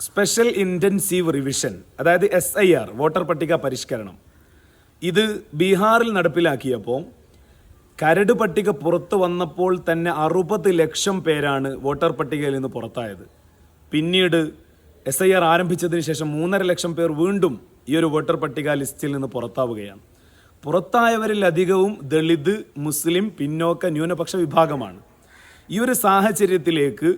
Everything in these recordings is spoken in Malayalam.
സ്പെഷ്യൽ ഇന്റൻസീവ് റിവിഷൻ അതായത് എസ് ഐ ആർ വോട്ടർ പട്ടിക പരിഷ്കരണം ഇത് ബീഹാറിൽ നടപ്പിലാക്കിയപ്പോൾ കരട് പട്ടിക പുറത്തു വന്നപ്പോൾ തന്നെ അറുപത് ലക്ഷം പേരാണ് വോട്ടർ പട്ടികയിൽ നിന്ന് പുറത്തായത്. പിന്നീട് എസ് ഐ ആർ ആരംഭിച്ചതിന് ശേഷം മൂന്നര ലക്ഷം പേർ വീണ്ടും ഈ ഒരു വോട്ടർ പട്ടിക ലിസ്റ്റിൽ നിന്ന് പുറത്താവുകയാണ്. പുറത്തായവരിൽ അധികവും ദളിത് മുസ്ലിം പിന്നോക്ക ന്യൂനപക്ഷ വിഭാഗമാണ്. ഈ ഒരു സാഹചര്യത്തിലേക്ക്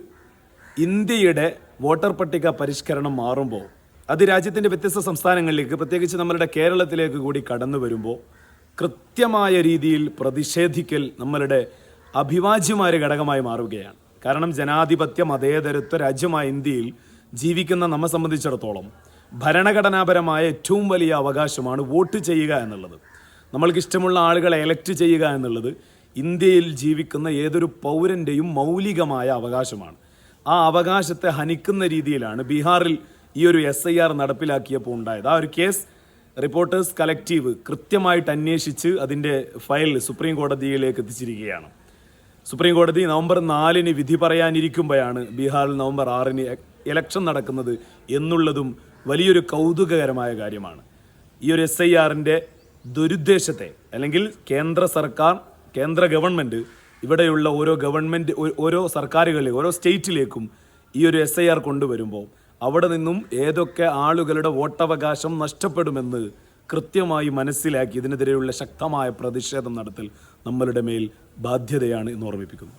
ഇന്ത്യയുടെ വോട്ടർ പട്ടിക പരിഷ്കരണം മാറുമ്പോൾ അത് രാജ്യത്തിന്റെ വ്യത്യസ്ത സംസ്ഥാനങ്ങളിലേക്ക് പ്രത്യേകിച്ച് നമ്മളുടെ കേരളത്തിലേക്ക് കൂടി കടന്നു വരുമ്പോൾ കൃത്യമായ രീതിയിൽ പ്രതിഷേധിക്കൽ നമ്മളുടെ അഭിവാജ്യമായ ഘടകമായി മാറുകയാണ്. കാരണം ജനാധിപത്യ മതേതരത്വ രാജ്യമായ ഇന്ത്യയിൽ ജീവിക്കുന്ന നമ്മെ സംബന്ധിച്ചിടത്തോളം ഭരണഘടനാപരമായ ഏറ്റവും വലിയ അവകാശമാണ് വോട്ട് ചെയ്യുക എന്നുള്ളത്. നമ്മൾക്ക് ഇഷ്ടമുള്ള ആളുകളെ എലക്ട് ചെയ്യുക എന്നുള്ളത് ഇന്ത്യയിൽ ജീവിക്കുന്ന ഏതൊരു പൗരന്റെയും മൗലികമായ അവകാശമാണ്. ആ അവകാശത്തെ ഹനിക്കുന്ന രീതിയിലാണ് ബീഹാറിൽ ഈ ഒരു എസ് ഐ ആർ നടപ്പിലാക്കിയപ്പോൾ ഉണ്ടായത്. ആ ഒരു കേസ് റിപ്പോർട്ടേഴ്സ് കളക്റ്റീവ് കൃത്യമായിട്ട് അന്വേഷിച്ച് അതിന്റെ ഫയൽ സുപ്രീം കോടതിയിലേക്ക് എത്തിച്ചിരിക്കുകയാണ്. സുപ്രീം കോടതി നവംബർ നാലിന് വിധി പറയാനിരിക്കുമ്പോഴാണ് ബീഹാറിൽ നവംബർ ആറിന് ഇലക്ഷൻ നടക്കുന്നത് എന്നുള്ളതും വലിയൊരു കൗതുകകരമായ കാര്യമാണ്. ഈ ഒരു എസ് ഐ ആറിന്റെ ദുരുദ്ദേശത്തെ അല്ലെങ്കിൽ കേന്ദ്ര സർക്കാർ കേന്ദ്ര ഗവൺമെന്റ് ഇവിടെയുള്ള ഓരോ ഗവൺമെന്റ് ഓരോ സർക്കാരുകളിലേക്കും ഓരോ സ്റ്റേറ്റിലേക്കും ഈ ഒരു എസ് ഐ ആർ കൊണ്ടുവരുമ്പോൾ അവിടെ നിന്നും ഏതൊക്കെ ആളുകളുടെ വോട്ടവകാശം നഷ്ടപ്പെടുമെന്ന് കൃത്യമായി മനസ്സിലാക്കി ഇതിനെതിരെയുള്ള ശക്തമായ പ്രതിഷേധം നടത്തൽ നമ്മളുടെ മേൽ ബാധ്യതയാണ് എന്ന് ഓർമ്മിപ്പിക്കുന്നു.